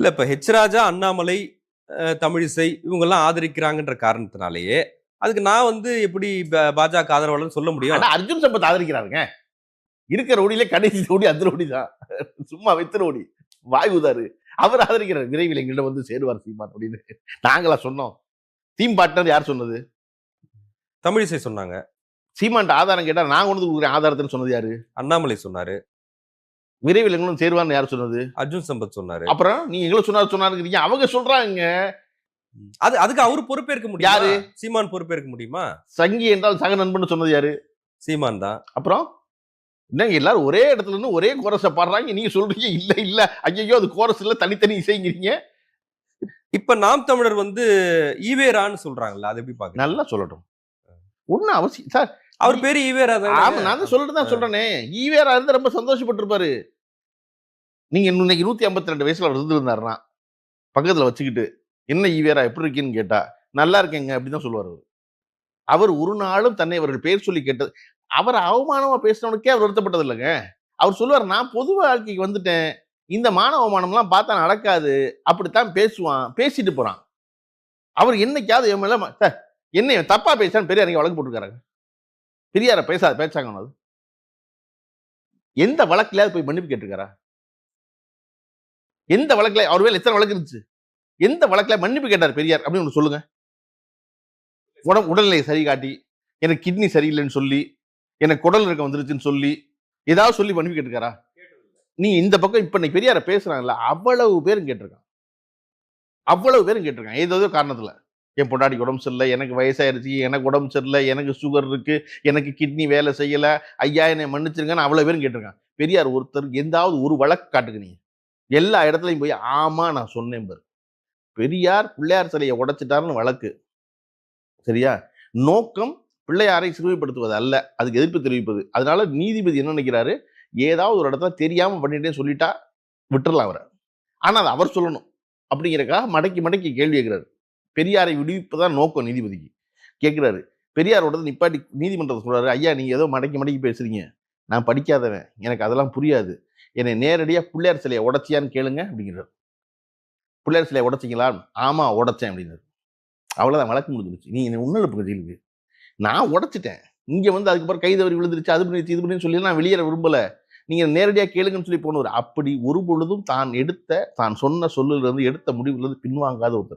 இல்ல இப்ப ஹெச் ராஜா அண்ணாமலை தமிழிசை இவங்கெல்லாம் ஆதரிக்கிறாங்கன்ற காரணத்தினாலேயே அதுக்கு நான் வந்து எப்படி பாஜக ஆதரவாளர்னு சொல்ல முடியும்? அர்ஜுன் சம்பத் ஆதரிக்கிறாருங்க. இருக்கிற ரவுடியிலே கடைசி ரவுடி அந்த ரவுடி தான். சும்மா வைத்த ரவுடி வாய் உதாரு அவர் ஆதரிக்கிறார். விரைவில் எங்களிடம் வந்து சேருவார் சீமான் அப்படின்னு. நாங்களா சொன்னோம். தீம் பார்ட்னர் யார் சொன்னது? தமிழிசை சொன்னாங்க. சீமான்ட்ட ஆதாரம் கேட்டா நான் கொண்டு கொடுக்குறேன். ஆதாரத்துன்னு சொன்னது யாரு? அண்ணாமலை சொன்னாரு. விரைவில் எங்களும் சேருவார்னு யார் சொன்னது? அர்ஜுன் சம்பத் சொன்னாரு. அப்புறம் நீங்க எங்களை சொன்னார் சொன்னாருங்கிறீங்க அவங்க சொல்றாங்க. அது அதுக்கு அவரு பொறுப்பேற்க முடியும்? யாரு? சீமான் பொறுப்பேற்க முடியுமா? சங்கி என்றால் சக நண்பன் சொன்னது யாரு? சீமான் தான். அப்புறம்? என்னங்க எல்லாரும் ஒரே இடத்துல இருந்து ஒரே கோரஸை பாடுறாங்க. நீங்க சொல்றீங்க இல்ல இல்ல. ஐயோ அது கோரஸ் இல்ல தனித்தனி இசைங்கிறீங்க. இப்ப நாம் தமிழர் வந்து ஈவேரான்னு சொல்றாங்கல்ல அது எப்படி பாக்குறீங்க நல்லா சொல்லட்டும். ஒன்னும் அவசியம் சார் அவர் பேரு ஈவேரா ஆமா நான் தான் சொல்லிட்டு தான் சொல்றேனே. ஈவேரா இருந்து ரொம்ப சந்தோஷப்பட்டிருப்பாரு. நீங்க இன்னைக்கு நூத்தி ஐம்பத்தி ரெண்டு வயசுல அவர் இருந்திருந்தாருன்னா பக்கத்துல வச்சுக்கிட்டு என்ன ஈவேரா எப்படி இருக்கீன்னு கேட்டா நல்லா இருக்கேங்க அப்படிதான் சொல்லுவார் அவர். அவர் ஒரு நாளும் தன்னை அவர்கள் பேர் சொல்லி கேட்டது அவர் அவமானமா பேசினவனுக்கே அவர் வருத்தப்பட்டது இல்லைங்க. அவர் சொல்லுவார் நான் பொது வாழ்க்கைக்கு வந்துட்டேன். இந்த மானவ அவமானம்லாம் பார்த்தா நடக்காது. அப்படித்தான் பேசுவான் பேசிட்டு போறான். அவர் என்னைக்காவது என் மேல சார், என்ன தப்பா பேசான்னு பெரியார் வழக்கு போட்டுருக்காங்க பெரியார பேசாத பேச்சாங்க அது எந்த வழக்குலயாவது போய் மன்னிப்பு கேட்டிருக்காரா? எந்த வழக்கில் அவர் மேல எத்தனை வழக்கு இருந்துச்சு? எந்த வழக்குல மன்னிப்பு கேட்டார் பெரியார்? அப்படின்னு ஒண்ணு சொல்லுங்க. உடம்பு உடல்நிலை சரி காட்டி எனக்கு கிட்னி சரியில்லைன்னு சொல்லி எனக்கு குடல் இருக்க வந்துருச்சுன்னு சொல்லி ஏதாவது சொல்லி மன்னிப்பு கேட்டிருக்காரா? நீ இந்த பக்கம் இப்ப நீ பெரியார பேசுறாங்கல்ல அவ்வளவு பேரும் கேட்டிருக்கான். அவ்வளவு பேரும் கேட்டிருக்கான். ஏதோ காரணத்தில் காரணத்துல. என் பொண்டாடிக்கு உடம்பு சரியில்லை எனக்கு வயசாயிருச்சு எனக்கு உடம்பு சரியில்லை எனக்கு சுகர் இருக்குது எனக்கு கிட்னி வேலை செய்யல ஐயா என்னை மன்னிச்சிருங்கன்னு அவ்வளோ பேரும் கேட்டிருக்கான் பெரியார் ஒருத்தர் எந்தாவது ஒரு வழக்கு காட்டுக்குனீங்க. எல்லா இடத்துலையும் போய் ஆமாம் நான் சொன்னேன் பாரு. பெரியார் பிள்ளையார் சிலையை உடைச்சிட்டாருன்னு வழக்கு. சரியா? நோக்கம் பிள்ளையாரை சிறுமைப்படுத்துவது அல்ல அதுக்கு எதிர்ப்பு தெரிவிப்பது. அதனால நீதிபதி என்ன நினைக்கிறாரு? ஏதாவது ஒரு இடத்துல தெரியாமல் பண்ணிட்டே சொல்லிட்டா விட்டுறலாம் அவரை. ஆனால் அது அவர் சொல்லணும். அப்படிங்கிறக்காக மடக்கி மடக்கி கேள்வி கேட்கிறாரு. பெரியாரை விடுவிப்பதான் நோக்கம் நீதிபதிக்கு. கேட்குறாரு. பெரியாரோட நிப்பாட்டி நீதிமன்றத்தை சொல்கிறாரு ஐயா நீ ஏதோ மடக்கி மடக்கி பேசுறீங்க. நான் படிக்காதவன். எனக்கு அதெல்லாம் புரியாது. என்னை நேரடியாக பிள்ளையார் சிலையை உடைச்சியான்னு கேளுங்க அப்படிங்கிறார். பிள்ளையார் சிலையை உடைச்சிங்களா? ஆமாம் உடைச்சேன் அப்படின்னாரு அவ்வளோதான் வழக்கு முடிஞ்சிருச்சு. நீ என்னை உன்னெழுப்புங்க ஜெயிலுக்கு நான் உடைச்சிட்டேன். இங்கே வந்து அதுக்கப்புறம் கை தவறி விழுந்துருச்சு. அது பண்ணி இது பண்ணி சொல்லி நான் வெளியேற விரும்பல. நீங்கள் நேரடியாக கேளுங்கன்னு சொல்லி போனவர். அப்படி ஒரு பொழுதும் தான் எடுத்த தான் சொன்ன சொல்லுலேருந்து எடுத்த முடிவுலேருந்து பின்வாங்காத ஒருத்தர்.